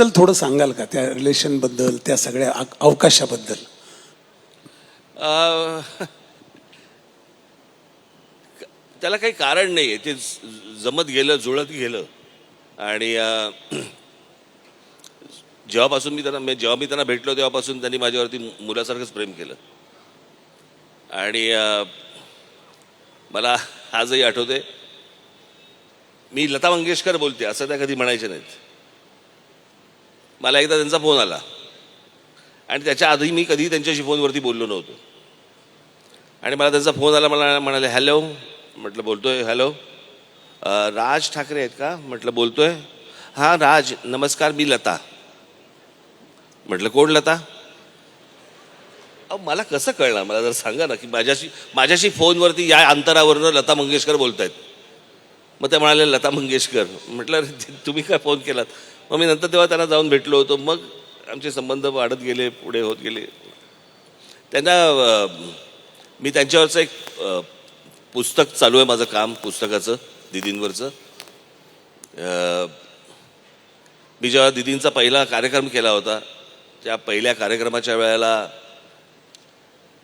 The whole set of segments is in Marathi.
त्याबद्दल थोडं सांगाल का? त्या रिलेशनबद्दल त्या सगळ्या अवकाशाबद्दल. त्याला काही कारण नाही आहे ते जमत गेलं जुळत गेलं. आणि जेव्हापासून मी त्यांना जेव्हा मी त्यांना भेटलो तेव्हापासून त्यांनी माझ्यावरती मुलासारखंच प्रेम केलं. आणि मला आजही आठवते मी लता मंगेशकर बोलते असं त्या कधी म्हणायचे नाहीत. मला एकदा त्यांचा फोन आला. आणि त्याच्या आधी मी कधी त्यांच्याशी फोनवरती बोललो नव्हतो. आणि मला त्यांचा फोन आला मला म्हणाले हॅलो. म्हटलं बोलतोय हॅलो. राज ठाकरे आहेत का? म्हटलं बोलतोय. हां राज नमस्कार मी लता. म्हटलं कोण लता? अहो मला कसं कळणार? मला जर सांगा ना की माझ्याशी माझ्याशी फोनवरती या अंतरावरनं लता मंगेशकर बोलत आहेत मग ते म्हणाले लता मंगेशकर. म्हटलं तुम्ही काय फोन केलात? मग मी नंतर तेव्हा त्यांना जाऊन भेटलो होतो. मग आमचे संबंध वाढत गेले पुढे होत गेले. त्यांना मी त्यांच्यावरचं एक पुस्तक चालू आहे माझं काम पुस्तकाचं दिदींवरचं. मी जेव्हा दिदींचा पहिला कार्यक्रम केला होता त्या पहिल्या कार्यक्रमाच्या वेळेला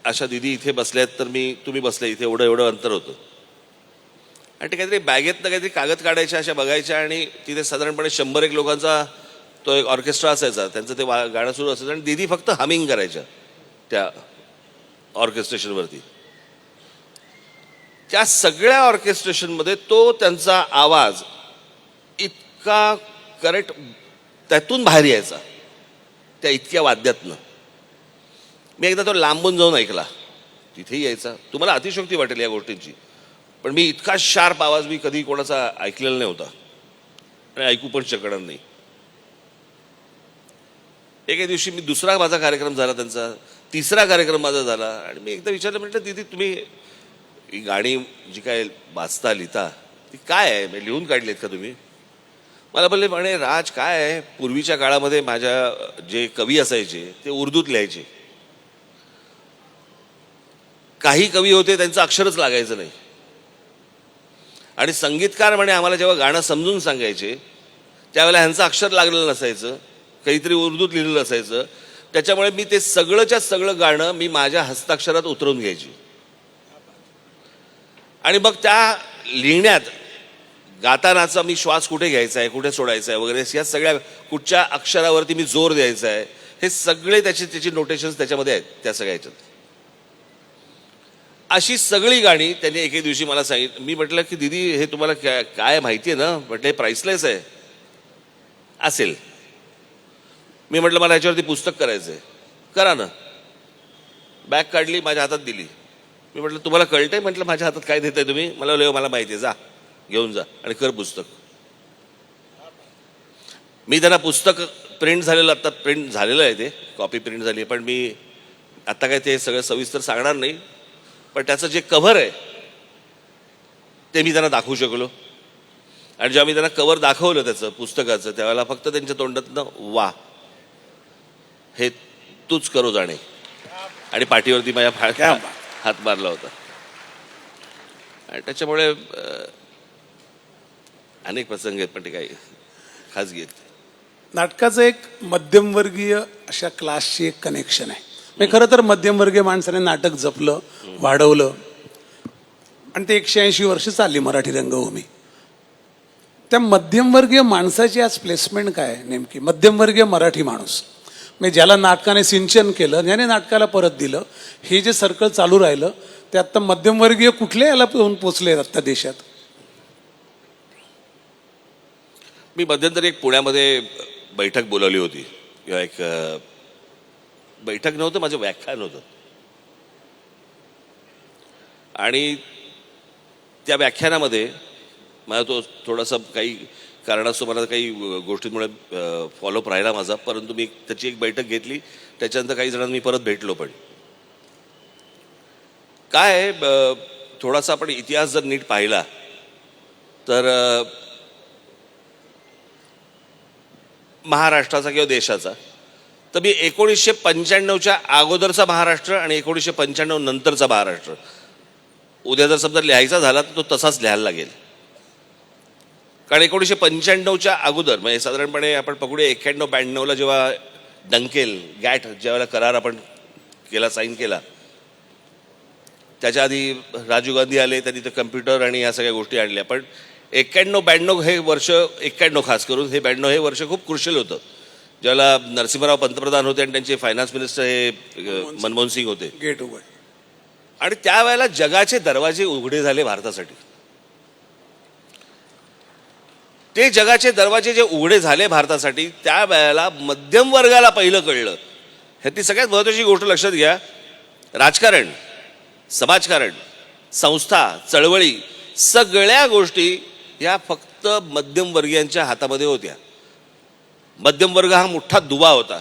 अशा दिदी इथे बसल्यात तर मी तुम्ही बसल्या इथे एवढं एवढं अंतर होतं. आणि ते काहीतरी बॅगेतनं काहीतरी कागद काढायच्या अशा बघायच्या आणि तिथे साधारणपणे शंभर एक लोकांचा तो एक ऑर्केस्ट्रा असायचा. त्यांचं ते वा गाणं सुरू असायचं आणि दिदी फक्त हमिंग करायच्या त्या ऑर्केस्ट्रेशनवरती त्या सगळ्या ऑर्केस्ट्रेशनमध्ये तो त्यांचा आवाज इतका करेक्ट त्यातून बाहेर यायचा. त्या इतक्या वाद्यातनं. मी एकदा तो लांबून जाऊन ऐकला. तिथेही यायचा. तुम्हाला अतिशोक्ती वाटेल या गोष्टींची. पण मी इतका शार्प आवाज मी कधी कोणाचा ऐकलेला नाही होता. आणि ऐकू पण शकणार नाही. एके दिवशी मी दुसरा माझा कार्यक्रम झाला त्यांचा तिसरा कार्यक्रम माझा झाला. आणि मी एकदा विचारलं म्हटलं दिदी तुम्ही ही गाणी जी काय वाचता लिहिता ती काय आहे? म्हणजे लिहून काढलीत का तुम्ही? मला बोलले म्हणे राज काय आहे? पूर्वीच्या काळामध्ये माझ्या जे कवी असायचे ते उर्दूत लिहायचे. काही कवी होते त्यांचं अक्षरच लागायचं नाही. आणि संगीतकार म्हणे आम्हाला जेव्हा गाणं समजून सांगायचे त्यावेळेला ह्यांचं अक्षर लागलेलं नसायचं काहीतरी उर्दूत लिहिलेलं असायचं. त्याच्यामुळे मी ते सगळंच्या सगळं गाणं मी माझ्या हस्ताक्षरात उतरवून घ्यायची. आणि मग त्या लिहिण्यात गातानाचा मी श्वास कुठे घ्यायचा आहे कुठे सोडायचा आहे वगैरे या सगळ्या कुठच्या अक्षरावरती मी जोर द्यायचा आहे हे सगळे त्याचे त्याची नोटेशन्स त्याच्यामध्ये आहेत त्या सगळ्या ह्याच्यात अशी सगळी गाणी त्यांनी एके दिवशी मला सांगितलं मी म्हटलं की दिदी हे तुम्हाला काय काय माहिती आहे ना? म्हटलं हे प्राईसलेस आहे. असेल. मी म्हटलं मला ह्याच्यावरती पुस्तक करायचं आहे. करा ना. बॅग काढली माझ्या हातात दिली. मी म्हटलं तुम्हाला कळतंय? म्हटलं माझ्या हातात काय देताय तुम्ही? मला बोलले, मला माहिती आहे. जा घेऊन जा आणि कर पुस्तक. मी त्यांना पुस्तक प्रिंट झालेलं आत्ता प्रिंट झालेलं आहे ते कॉपी प्रिंट झाली आहे. पण मी आत्ता काय ते सगळं सविस्तर सांगणार नाही. पण त्याचं जे कव्हर आहे ते मी त्यांना दाखवू शकलो. आणि जेव्हा मी त्यांना कव्हर दाखवलं त्याचं पुस्तकाचं त्यावेळेला फक्त त्यांच्या तोंडातनं वा हे तूच करो जाणे. आणि पाठीवरती माझ्या फाळक्या हात मारला होता. आणि त्याच्यामुळे अनेक प्रसंग आहेत पण ते काही खाजगी आहेत. नाटकाचं एक मध्यमवर्गीय अशा क्लासची एक कनेक्शन आहे. मी खरं तर मध्यमवर्गीय माणसाने नाटक जपलं वाढवलं. आणि ते एकशे ऐंशी वर्ष चालली मराठी रंगभूमी. त्या मध्यमवर्गीय माणसाची आज प्लेसमेंट काय आहे नेमकी? मध्यमवर्गीय मराठी माणूस. मी ज्याला नाटकाने सिंचन केलं ज्याने नाटकाला परत दिलं हे जे सर्कल चालू राहिलं ते आत्ता मध्यमवर्गीय कुठल्या याला येऊन पोचले आत्ता देशात? मी मध्यंतरी एक पुण्यामध्ये बैठक बोलावली होती. किंवा एक बैठक नव्हतं माझं व्याख्यान होतं. आणि त्या व्याख्यानामध्ये मला तो थोडासा काही कारणास्तव मला काही गोष्टींमुळे फॉलोअप राहिला माझा. परंतु मी त्याची एक बैठक घेतली. त्याच्यानंतर काही जणांना मी परत भेटलो पण. काय ब- थोडासा आपण इतिहास जर नीट पाहिला तर महाराष्ट्राचा किंवा देशाचा तर मी एकोणीसशे पंच्याण्णवच्या अगोदरचा महाराष्ट्र आणि एकोणीसशे पंच्याण्णव नंतरचा महाराष्ट्र. उद्या जर समजा लिहायचा झाला तर तो तसाच लिहायला लागेल. कारण एकोणीसशे पंच्याण्णवच्या अगोदर म्हणजे साधारणपणे आपण पकडूया एक्क्याण्णव ब्याण्णवला जेव्हा डंकेल गॅट ज्यावेळेला करार आपण केला साईन केला त्याच्या आधी राजीव गांधी आले त्यांनी तर कम्प्युटर आणि या सगळ्या गोष्टी आणल्या. पण एक्क्याण्णव ब्याण्णव हे वर्ष एक्क्याण्णव खास करून हे ब्याण्णव हे वर्ष खूप क्रुशियल होतं. ज्यावेळेला नरसिंहराव पंतप्रधान होते आणि त्यांचे फायनान्स मिनिस्टर हे मनमोहन सिंग. होते. गेट उघड. आणि त्यावेळेला जगाचे दरवाजे उघडे झाले भारतासाठी. ते जगाचे दरवाजे जे उघडे झाले भारतासाठी त्यावेळेला मध्यम वर्गाला पहिलं कळलं. ह्यातली सगळ्यात महत्त्वाची गोष्ट लक्षात घ्या. राजकारण समाजकारण संस्था चळवळी सगळ्या गोष्टी ह्या फक्त मध्यमवर्गीयांच्या हातामध्ये होत्या. मध्यम वर्ग हा मोठा दुवा होता.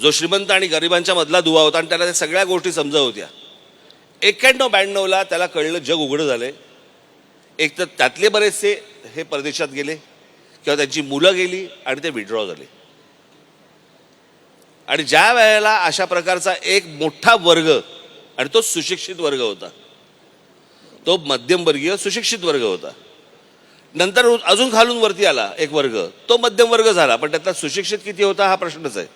जो श्रीमंत आणि गरिबांच्या मधला दुवा होता आणि त्याला त्या सगळ्या गोष्टी समजत होत्या. एक्क्याण्णव ब्याण्णवला त्याला कळलं जग उघडं झालंय. एक तर त्यातले बरेचसे हे परदेशात गेले किंवा त्यांची मुलं गेली आणि ते विड्रॉ झाले. आणि ज्या वेळेला अशा प्रकारचा एक मोठा वर्ग आणि तो सुशिक्षित वर्ग होता तो मध्यमवर्गीय सुशिक्षित वर्ग होता. नंतर अजून खालून वरती आला एक वर्ग. तो मध्यम वर्ग झाला पण त्यातला सुशिक्षित किती होता हा प्रश्नच आहे.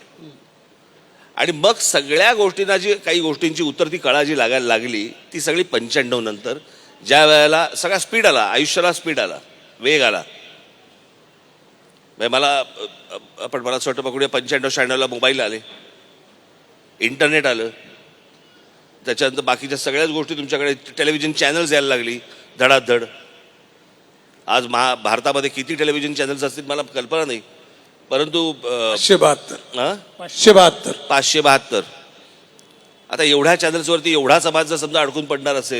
आणि मग सगळ्या गोष्टींना जी काही गोष्टींची उतरती कळा जी लागायला लागली ती सगळी पंच्याण्णव नंतर ज्या वेळेला सगळा स्पीड आला आयुष्याला स्पीड आला वेग आला. म्हणजे मला आपण मला असं वाटतं पकडूया पंच्याण्णव शहाण्णवला मोबाईल आले इंटरनेट आलं. त्याच्यानंतर बाकीच्या सगळ्याच गोष्टी तुमच्याकडे टेलिव्हिजन चॅनल्स यायला लागली धडाधड. आज महा भारतामध्ये किती टेलिव्हिजन चॅनल्स असतील मला कल्पना नाही. परंतु पाचशे बहात्तर? पाचशे बहात्तर. पाचशे बहात्तर. आता एवढ्या चॅनल्सवरती एवढा समाज जर समजा अडकून पडणार असेल